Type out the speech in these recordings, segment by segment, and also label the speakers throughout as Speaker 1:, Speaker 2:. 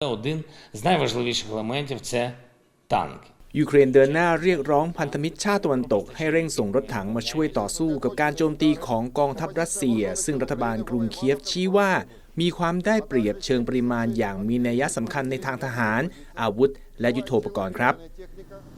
Speaker 1: один з найважливіших елементів це танки.
Speaker 2: ยูเครนเดินหน้าเรียกร้องพันธมิตรชาติตะวันตก ให้เร่งส่งรถถังมาช่วยต่อสู้กับการโจมตีของกองทัพรัสเซีย ซึ่งรัฐบาลกรุงเคียฟชี้ว่า มีความได้เปรียบเชิงปริมาณอย่างมีนัยสำคัญในทางทหาร อาวุธ และยุทโธปกรณ์ครับ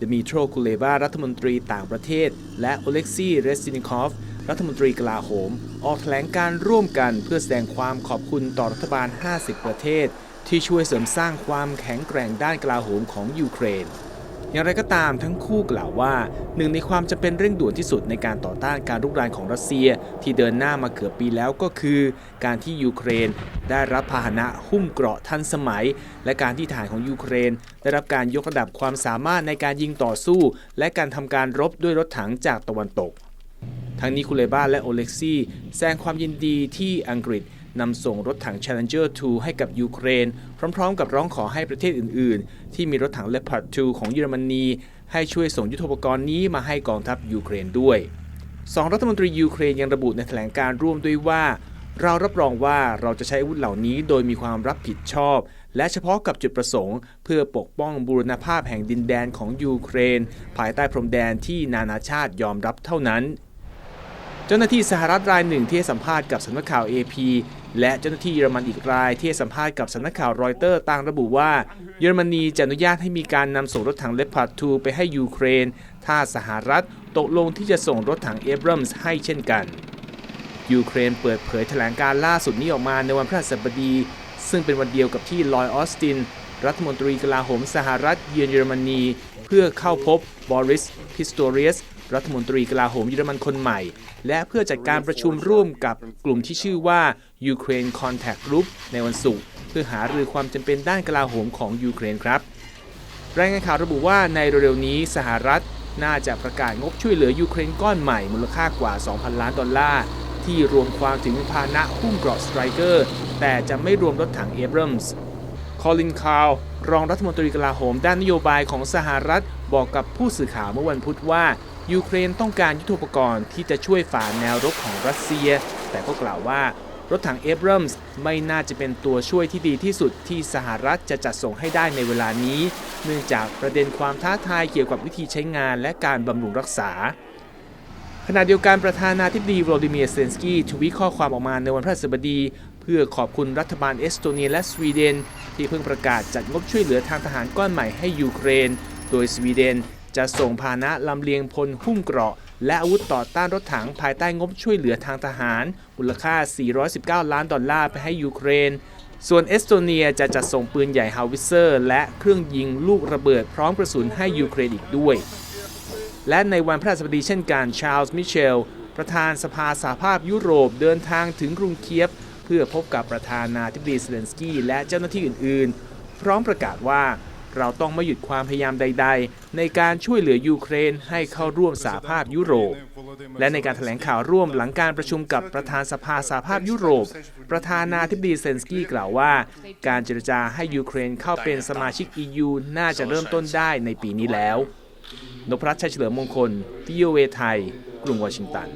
Speaker 2: ดมิโตรคูเลวารัฐมนตรีต่างประเทศ และโอเล็กซีเรสซินิคอฟ รัฐมนตรีกลาโหม ออกแถลงการร่วมกันเพื่อแสดงความขอบคุณต่อรัฐบาล 50 ประเทศ ที่ช่วยเสริมสร้างความแข็งแกร่งด้านกลาโหมของยูเครน อย่างไรก็ตามทั้งคู่กล่าวว่าหนึ่งในความจำเป็นเร่งด่วนที่สุดในการต่อต้านการรุกรานของรัสเซียที่เดินหน้ามาเกือบปีแล้วก็คือ การที่ยูเครนได้รับพาหนะหุ้มเกราะทันสมัย และการที่ฐานของยูเครน ได้รับการยกระดับความสามารถในการยิงต่อสู้ และการทำการรบด้วยรถถังจากตะวันตก ทั้งนี้คูเลบ้าและโอเล็กซี่แสดงความยินดีที่อังกฤษ นำส่งรถถัง Challenger 2 ให้กับยูเครน พร้อม ๆ กับร้องขอให้ประเทศอื่น ๆ ที่มีรถถัง Leopard 2 ของเยอรมนี ให้ช่วยส่งยุทโธปกรณ์นี้มาให้กองทัพยูเครนด้วยสองรัฐมนตรียูเครนยังระบุในแถลงการร่วมด้วยว่า เรารับรองว่าเราจะใช้อาวุธเหล่านี้โดยมีความรับผิดชอบ และเฉพาะกับจุดประสงค์ เพื่อปกป้องบูรณภาพแห่งดินแดนของยูเครน ภายใต้พรมแดนที่นานาชาติยอมรับเท่านั้น เจ้าหน้าที่สหรัฐรายหนึ่งที่ให้สัมภาษณ์กับสำนักข่าว AP และเจ้าหน้าที่เยอรมันอีกรายที่ให้สัมภาษณ์กับสำนักข่าวรอยเตอร์ต่างระบุว่า เยอรมนีจะอนุญาตให้มีการนำส่งรถถังเลปาร์ด2ไปให้ยูเครน ถ้าสหรัฐตกลงที่จะส่งรถถังเอเบรัมส์ให้เช่นกัน ยูเครนเปิดเผยแถลงการล่าสุดนี้ออกมาในวันพฤหัสบดี ซึ่งเป็นวันเดียวกับที่ลอยออสติน รัฐมนตรีกลาโหมสหรัฐเยือนเยอรมนี เพื่อเข้าพบบอริส พิสโตเรียส รัฐมนตรีกลาโหมเยอรมันคนใหม่ และเพื่อจัดการประชุมร่วมกับกลุ่มที่ชื่อว่า Ukraine Contact Group ในวันศุกร์เพื่อหารือความจำเป็นด้านกลาโหมของยูเครนครับรายงานข่าวระบุว่าในเร็วๆนี้สหรัฐน่าจะประกาศงบช่วยเหลือยูเครนก้อนใหม่มูลค่ากว่า 2,000 ล้านดอลลาร์ ที่รวมความถึงพาหนะหุ้มเกราะสไตรเกอร์ แต่จะไม่รวมรถถังเอเบรมส์คอลินคาวรองรัฐมนตรีกลาโหมด้านนโยบายของสหรัฐ บอกกับผู้สื่อข่าวเมื่อวันพุธว่า ยูเครนต้องการยุทโธปกรณ์ที่จะช่วยฝ่าแนวรบของรัสเซีย แต่ก็กล่าวว่ารถถังเอเรัมส์ไม่น่าจะเป็นตัวช่วยที่ดีที่สุดที่สหรัฐจะจัดส่งให้ได้ในเวลานี้ เนื่องจากประเด็นความท้าทายเกี่ยวกับวิธีใช้งานและการบำรุงรักษา ขณะเดียวกันประธานาธิบดีวลดิเมียร์เซนสกี้ทวีตข้อความออกมาในวันพฤหัสบดี เพื่อขอบคุณรัฐบาลเอสโตเนียและสวีเดน ที่เพิ่งประกาศจัดงบช่วยเหลือทางทหารก้อนใหม่ให้ยูเครน โดยสวีเดนจะส่งพาหนะลำเลียงพลหุ้มเกราะ และอาวุธต่อต้านรถถังภายใต้งบช่วยเหลือทางทหาร มูลค่า 419 ล้านดอลลาร์ไปให้ยูเครน ส่วนเอสโตเนียจะจัดส่งปืนใหญ่ฮาวิเซอร์ และเครื่องยิงลูกระเบิดพร้อมกระสุนให้ยูเครนอีกด้วย และในวันพฤหัสบดีเช่นกันชาร์ลส์มิเชลประธานสภาสหภาพยุโรปเดินทางถึงกรุงเคียฟ เพื่อพบกับประธานาธิบดีเซเลนสกี้และเจ้าหน้าที่อื่น ๆ พร้อมประกาศว่า เราต้องไม่หยุดความพยายามใด ๆ ในการช่วยเหลือยูเครนให้เข้าร่วมสหภาพยุโรป และในการแถลงข่าวร่วมหลังการประชุมกับประธานสภาสหภาพยุโรป ประธานาธิบดีเซนสกี้กล่าวว่า การเจรจาให้ยูเครนเข้าเป็นสมาชิก EU น่าจะเริ่มต้นได้ในปีนี้แล้วนพรัตน์ชัยเฉลิมมงคล VOA ไทย กรุงวอชิงตัน